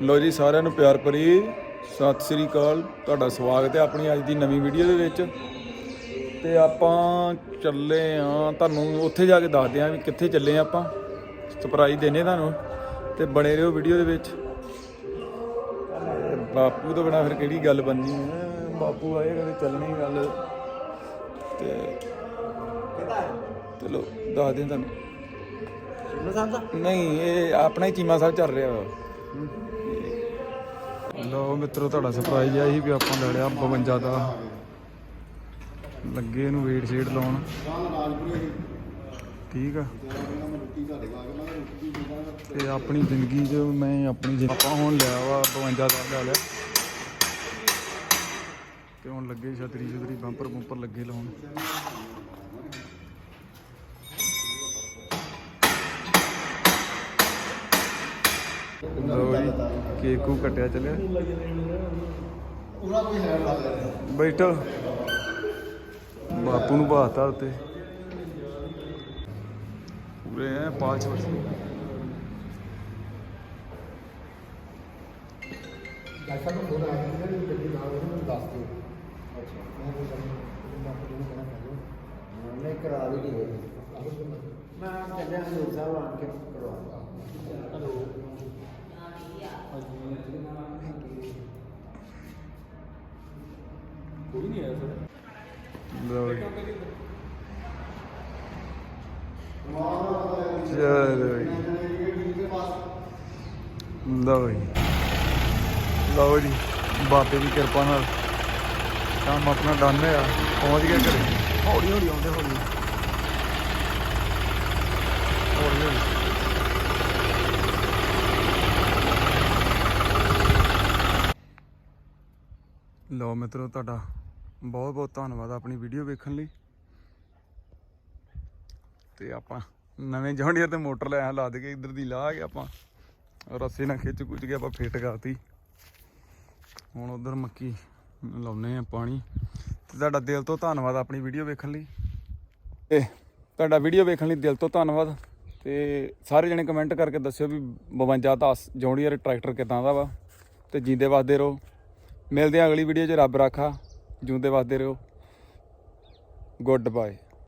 ਲੋ ਜੀ ਸਾਰਿਆਂ ਨੂੰ ਪਿਆਰ ਭਰੀ ਸਤਿ ਸ੍ਰੀ ਅਕਾਲ। ਤੁਹਾਡਾ ਸਵਾਗਤ ਹੈ ਆਪਣੀ ਅੱਜ ਦੀ ਨਵੀਂ ਵੀਡੀਓ ਦੇ ਵਿੱਚ। ਤੇ ਆਪਾਂ ਚੱਲੇ ਆ ਤੁਹਾਨੂੰ ਉੱਥੇ ਜਾ ਕੇ ਦੱਸਦੇ ਆ ਵੀ ਕਿੱਥੇ ਚੱਲੇ ਆ ਆਪਾਂ। ਸਰਪ੍ਰਾਈਜ਼ ਦੇਣੇ ਤੁਹਾਨੂੰ। ਤੇ ਬਣੇ ਰਹੋ ਵੀਡੀਓ ਦੇ ਵਿੱਚ। ਬਾਪੂ ਤੋਂ ਬਿਨਾ ਫਿਰ ਕਿਹੜੀ ਗੱਲ ਬੰਨੀ ਹੈ? ਬਾਪੂ ਆਏਗਾ ਤੇ ਚੱਲਣੀ ਗੱਲ। ਤੇ ਚਲੋ ਦੱਸਦੇ ਹਾਂ ਤੁਹਾਨੂੰ। ਨਹੀਂ ਇਹ ਆਪਣਾ ਹੀ ਚੀਮਾ ਸਾਹਿਬ ਚੱਲ ਰਿਹਾ ਵਾ। ਲੋ ਮਿੱਤਰੋ, ਤੁਹਾਡਾ ਸਰਪ੍ਰਾਈਜ਼ ਆ ਸੀ ਵੀ ਆਪਾਂ ਲੈ ਲਿਆ 52 ਦਾ। ਲੱਗੇ ਇਹਨੂੰ ਵੇਟ ਸ਼ੇਡ ਲਾਉਣ। ਠੀਕ ਆ। ਤੇ ਆਪਣੀ ਜ਼ਿੰਦਗੀ 'ਚ ਮੈਂ ਆਪਣੀ ਜ਼ਿੰ- ਆਪਾਂ ਹੁਣ ਲਿਆ ਵਾ 52 ਦਾ ਲੈ ਲਿਆ। ਤੇ ਹੁਣ ਲੱਗੇ ਛਤਰੀ ਛਤਰੀ ਬੰਪਰ ਬੰਪਰ ਲੱਗੇ ਲਾਉਣ। ਲੋ ਜੀ, ਕੇਕ ਕੂ ਕੱਟਿਆ ਚੱਲਿਆ। ਪੂਰਾ ਕੋਈ ਹੈ ਲਾ ਬੈਠੋ। ਬਾਪੂ ਨੂੰ ਬਾਤਾ ਉੱਤੇ। ਪੂਰੇ ਐ ਪਾਲਚ ਵਰਸ ਡਾਕਟਰ ਨੂੰ ਫੋਨ ਆਇਆ ਕਿ ਮੇਰੀ ਗੱਡੀ ਨਾਲ ਉਹਨੂੰ ਦੱਸ ਦਿਓ ਅੱਛਾ ਮੈਂ ਕੋਈ ਗੱਲ ਨਹੀਂ ਮੈਂ ਕਰਾ ਵੀ ਨਹੀਂ ਮੈਂ ਚੱਲਿਆ ਹਜ਼ੂਰ ਸਾਹਿਬ ਆਣ ਕੇ ਜੀ। ਚਲੋ ਜੀ। ਲਓ ਜੀ। ਲਓ ਜੀ ਬਾਬੇ ਦੀ ਕਿਰਪਾ ਨਾਲ ਕੰਮ ਆਪਣਾ ਡਨ ਹੋਇਆ। ਪਹੁੰਚ ਗਿਆ ਘਰੇ। ਹੌਲੀ ਹੌਲੀ ਆਉਂਦੇ ਹੌਲੀ। ਹੌਲੀ ਹੌਲੀ। ਲਓ ਮਿੱਤਰੋ ਤੁਹਾਡਾ ਬਹੁਤ ਬਹੁਤ ਧੰਨਵਾਦ ਆਪਣੀ ਵੀਡੀਓ ਵੇਖਣ ਲਈ। ਤੇ ਆਪਾਂ ਨਵੇਂ ਜੌਂਡੀਅਰ ਤੇ ਮੋਟਰ ਲੈ ਲਾ ਦੇ ਕੇ ਇੱਧਰ ਦੀ ਲਾ ਕੇ ਆਪਾਂ ਰੱਸੇ ਨਾਲ ਖਿੱਚ ਕੁੱਚ ਕੇ ਆਪਾਂ ਫਿੱਟ ਕਰਤੀ। ਹੁਣ ਉਧਰ ਮੱਕੀ ਲਾਉਨੇ ਆ ਪਾਣੀ। ਤੇ ਤੁਹਾਡਾ ਦਿਲ ਤੋਂ ਧੰਨਵਾਦ ਆਪਣੀ ਵੀਡੀਓ ਵੇਖਣ ਲਈ। ਤੇ ਤੁਹਾਡਾ ਵੀਡੀਓ ਵੇਖਣ ਲਈ ਦਿਲ ਤੋਂ ਧੰਨਵਾਦ। ਤੇ ਸਾਰੇ ਜਣੇ ਕਮੈਂਟ ਕਰਕੇ ਦੱਸਿਓ ਵੀ 52 10 ਜੌਂਡੀਅਰ ਟਰੈਕਟਰ ਕਿਦਾਂ ਦਾ ਵਾ। ਤੇ ਜੀਂਦੇ ਵਸਦੇ ਰਹੋ। ਮਿਲਦੇ ਆ ਅਗਲੀ ਵੀਡੀਓ 'ਚ। ਰੱਬ ਰਾਖਾ। ਜੂੰਦੇ ਵਸਦੇ ਰਹੋ। Good bye.